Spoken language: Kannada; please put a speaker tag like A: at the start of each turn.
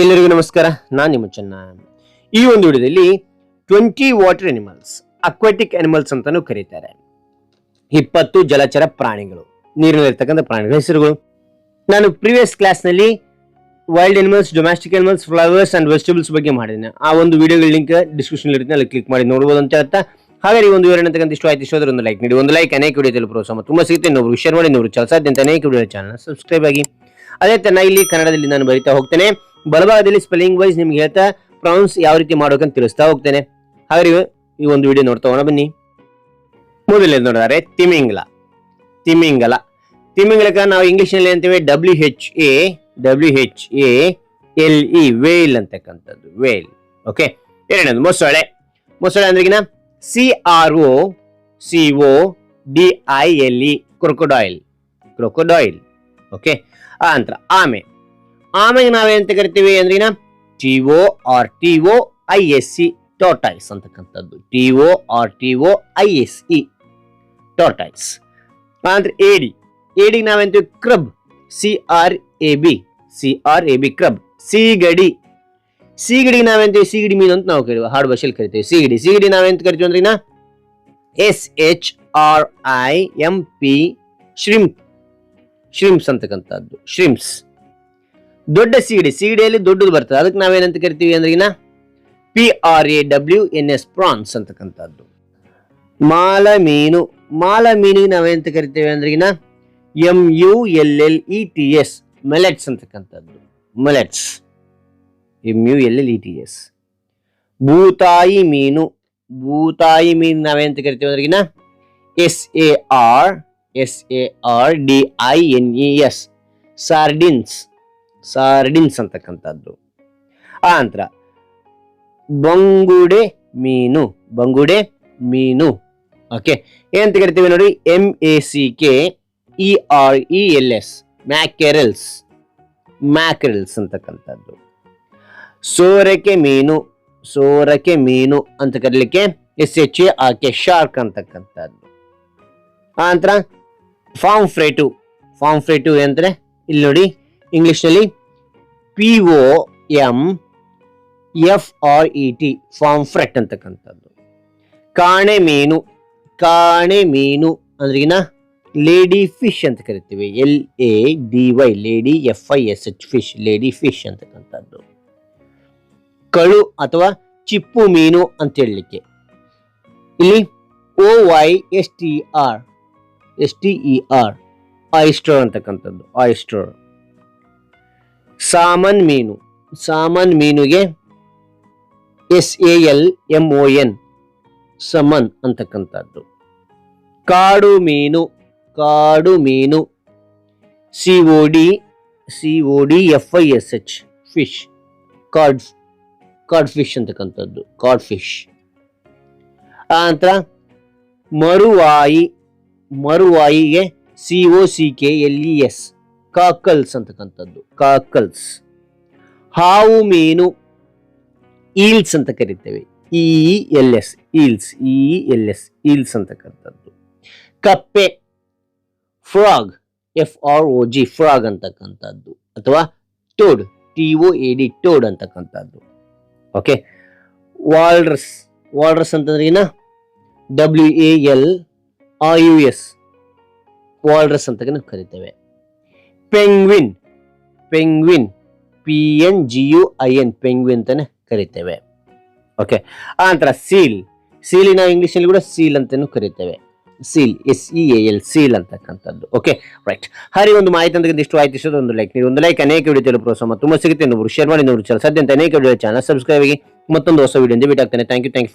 A: ಎಲ್ಲರಿಗೂ ನಮಸ್ಕಾರ, ನಾನು ನಿಮ್ಮ ಚೆನ್ನ. ಈ ಒಂದು ವಿಡಿಯೋದಲ್ಲಿ twenty water animals aquatic animals ಅಂತಾನೂ ಕರೀತಾರೆ. ಇಪ್ಪತ್ತು ಜಲಚರ ಪ್ರಾಣಿಗಳು, ನೀರಿನಲ್ಲಿರ್ತಕ್ಕಂಥ ಪ್ರಾಣಿಗಳ ಹೆಸರುಗಳು. ನಾನು ಪ್ರೀವಿಯಸ್ ಕ್ಲಾಸ್ನಲ್ಲಿ wild animals domestic animals flowers and vegetables ಬಗ್ಗೆ ಮಾಡಿದ್ದೀನಿ. ಆ ಒಂದು ವಿಡಿಯೋಗಳ ಲಿಂಕ್ ಡಿಸ್ಕ್ರಿಪ್ಷನ್ ಇರುತ್ತೆ, ಅಲ್ಲಿ ಕ್ಲಿಕ್ ಮಾಡಿ ನೋಡ್ಬೋದು ಅಂತ ಹೇಳ್ತಾ. ಹಾಗೆ ಈ ಒಂದು ವಿವರಣೆ ಅಂತಕ್ಕಂಥ ಇಷ್ಟು ಆಯ್ತು ಇಷ್ಟೋದ್ರೆ ಒಂದು ಲೈಕ್ ನೀಡಿ, ಒಂದು ಲೈಕ್ ಅನೇಕ ವಿಡಿಯೋದಲ್ಲಿ ಪ್ರೋತ್ಸಾಹ ತುಂಬಾ ಸಿಗುತ್ತೆ. ಇನ್ನೊಬ್ರು ಶೇರ್ ಮಾಡಿ ಇನ್ನೊಬ್ರು ಚಲಸಾದ್ಯಂತ ಅನೇಕ ವಿಡಿಯೋ ಚಾನಲ್ ಸಬ್ಸ್ಕ್ರೈಬ್ ಆಗಿ. ಅದೇ ತನ್ನ ಇಲ್ಲಿ ಕನ್ನಡದಲ್ಲಿ ನಾನು ಬರಿತಾ ಹೋಗ್ತೇನೆ. ಬಲಭಾಗದಲ್ಲಿ ಸ್ಪೆಲ್ಲಿಂಗ್ ವೈಸ್ ನಿಮ್ಗೆ ಹೇಳ್ತಾ ಪ್ರೌನ್ಸ್ ಯಾವ ರೀತಿ ಮಾಡ್ಬೇಕಂತ ತಿಳಿಸ್ತಾ ಹೋಗ್ತೇನೆ. ಹಾಗೆ ಈ ಒಂದು ವಿಡಿಯೋ ನೋಡ್ತಾ ಹೋಗೋಣ, ಬನ್ನಿ. ಮೊದಲನೇದು ನೋಡಿದರೆ, ತಿಮಿಂಗ್ಲ. ತಿಮಿಂಗಲ. ತಿಮಿಂಗಲಕ ನಾವು ಇಂಗ್ಲಿಷ್ನಲ್ಲಿ ಅಂತೀವಿ W H A W H A L E whale ಅಂತಕ್ಕಂಥದ್ದು ವೇಲ್ ಓಕೆ ಎರಡನೇದು, ಮೊಸಳೆ. ಮೊಸಳೆ ಅಂದ್ರೆ C R O C O D I L E crocodile crocodile okay ಆ ನಂತರ, ಆಮೆ. ಆಮೆಗೆ ನಾವೇನಂತ ಕರಿತೀವಿ ಅಂದ್ರಿನ? T O R T O I S C tortoise ಅಂತಕ್ಕಂಥದ್ದು. T O R T O I S E tortoise ಅಂದ್ರೆ ಏಡಿ ಡಿ ನಾವೇಂತೀವಿ crab C R A B C R A B crab ಸಿಗಡಿ ಸಿಗಡಿ ನಾವೇಂತೀವಿ ಸಿಗಡಿ ಮೀನು ಅಂತ ನಾವು ಕೇಳುವ ಹಾಡು ಭಾಷೆಯಲ್ಲಿ ಕರಿತೀವಿ. ಸಿಗಡಿ ಸಿಗಡಿ ನಾವೆಂತ ಕರಿತೀವಿ ಅಂದ್ರೆ S H R I M P shrimp shrimps ಅಂತಕ್ಕಂಥದ್ದು. ಶ್ರಿಂಪ್ಸ್ ದೊಡ್ಡ ಸೀಗಡಿ ಸೀಗಡಿಯಲ್ಲಿ ದೊಡ್ಡದು ಬರ್ತದೆ. ಅದಕ್ಕೆ ನಾವೇನಂತ ಕರಿತೀವಿ ಅಂದ್ರಿಗಿನ P R A W N S prawns ಅಂತಕ್ಕಂಥದ್ದು. ಮಾಲ ಮೀನು ಮಾಲ ಮೀನಿಗೆ ನಾವೇನಂತ ಕರಿತೀವಿ ಈಗ M U L L E T S mullets ಅಂತಕ್ಕಂಥದ್ದು. Mullets M U L L E T S ಭೂತಾಯಿ ಮೀನು ಭೂತಾಯಿ ಮೀನು ನಾವೇನಂತ ಕರಿತೀವಿ ಈಗ S A R S A R D I N E S sardines sardines ಅಂತಕ್ಕಂಥದ್ದು. ಆ ನಂತರ ಬಂಗುಡೆ ಮೀನು ಬಂಗುಡೆ ಮೀನು. ಓಕೆ ಏನಂತ ಕರಿತೀವಿ ನೋಡಿ M A C K E R E L S mackerels mackerels ಅಂತಕ್ಕಂಥದ್ದು. ಸೋರಕೆ ಮೀನು ಸೋರಕೆ ಮೀನು ಅಂತ ಕರೀಲಿಕ್ಕೆ S H A R K shark ಅಂತಕ್ಕಂಥದ್ದು. ಆ ನಂತರ ಫಾರ್ಮ್ ಫ್ರೇಟು ಫಾರ್ಮ್ ಫ್ರೇಟು ಅಂದರೆ ಇಲ್ಲಿ ನೋಡಿ ಇಂಗ್ಲಿಷ್ನಲ್ಲಿ P O M F R E T pomfret ಅಂತಕ್ಕಂಥದ್ದು. ಕಾಣೆ ಮೀನು ಕಾಣೆ ಮೀನು ಅಂದ್ರೆ ಏನ? ಲೇಡಿ ಫಿಶ್ ಅಂತ ಕರಿತೀವಿ. L A D Y lady F I S H fish, lady fish ಅಂತಕ್ಕಂಥದ್ದು. ಕಳು ಅಥವಾ ಚಿಪ್ಪು ಮೀನು ಅಂತ ಹೇಳಲಿಕ್ಕೆ. ಇಲ್ಲಿ O Y S T R S T E R oyster ಅಂತಕ್ಕಂಥದ್ದು ಆಯಿಸ್ಟರ್ ಸಾಮನ್ ಮೀನು. Salmon ಮೀನುಗೆ S A L M O N, salmon ಅಂತಕ್ಕಂಥದ್ದು. ಕಾಡು ಮೀನು ಕಾಡು ಮೀನು, C O D, C O D, F I S H, fish cod cod fish ಅಂತಕ್ಕಂಥದ್ದು ಕಾಡ್ ಫಿಶ್ ಆ ನಂತರ ಮರುವಾಯಿ, ಮರುವಾಯಿಗೆ C O C K L E S cockles ಅಂತಕ್ಕಂಥದ್ದು. ಕಾಕಲ್ಸ್. ಹಾವು, ಮೀನು, ಈಲ್ಸ್ ಅಂತ ಕರಿತೇವೆ. E L, S, eels. E L, S, eels ಅಂತಕ್ಕಂಥದ್ದು. ಕಪ್ಪೆ. Frog. F, R O G, frog ಅಂತಕ್ಕಂಥದ್ದು. ಅಥವಾ toad. T O A, D, toad ಅಂತಕ್ಕಂಥದ್ದು. ಓಕೆ? ವಾಲ್ಡ್ರಸ್ ವಾಲ್ಡ್ರಸ್ ಅಂತಂದ್ರೆ ಏನ? W, A, L R U, S. Walrus ಅಂತ ಕರಿತೇವೆ? Penguin. Penguin. P N G U I N penguin ಅಂತಾನೆ ಕರಿತೇವೆ. ಓಕೆ ಆ ನಂತರ ಸೀಲ್. ಸೀಲಿನ ಇಂಗ್ಲಿಷ್ ಅಲ್ಲಿ ಕೂಡ ಸೀಲ್ ಅಂತಾನು ಕರಿತೇವೆ. Seal, S E A L, seal ಅಂತಕ್ಕಂಥದ್ದು. ಓಕೆ ರೈಟ್ ಹರಿ, ಒಂದು ಮಾಹಿತಿ ಅಂತ ಇಷ್ಟು ಆಯ್ತು. ಒಂದು ಲೈಕ್ ನೀವು ಒಂದು ಲೈಕ್ ಅನೇಕ ವಿಡಿಯೋ ಪ್ರೋತ್ಸಾಹ ತುಂಬ ಸಿಗುತ್ತೆ. ಇನ್ನೊಬ್ಬರು ಶೇರ್ ಮಾಡಿ ಚಲ ಸಾಧ್ಯ ಅಂತ ಅನೇಕ ವಿಡಿಯೋ ಚಾನಲ್ ಸಬ್ಸ್ಕ್ರೈಬ್ ಆಗಿ ಮತ್ತೊಂದು ಹೊಸ ವಿಡಿಯೋ ಭೇಟಿ ಆಗ್ತಾನೆ. Thank you thank you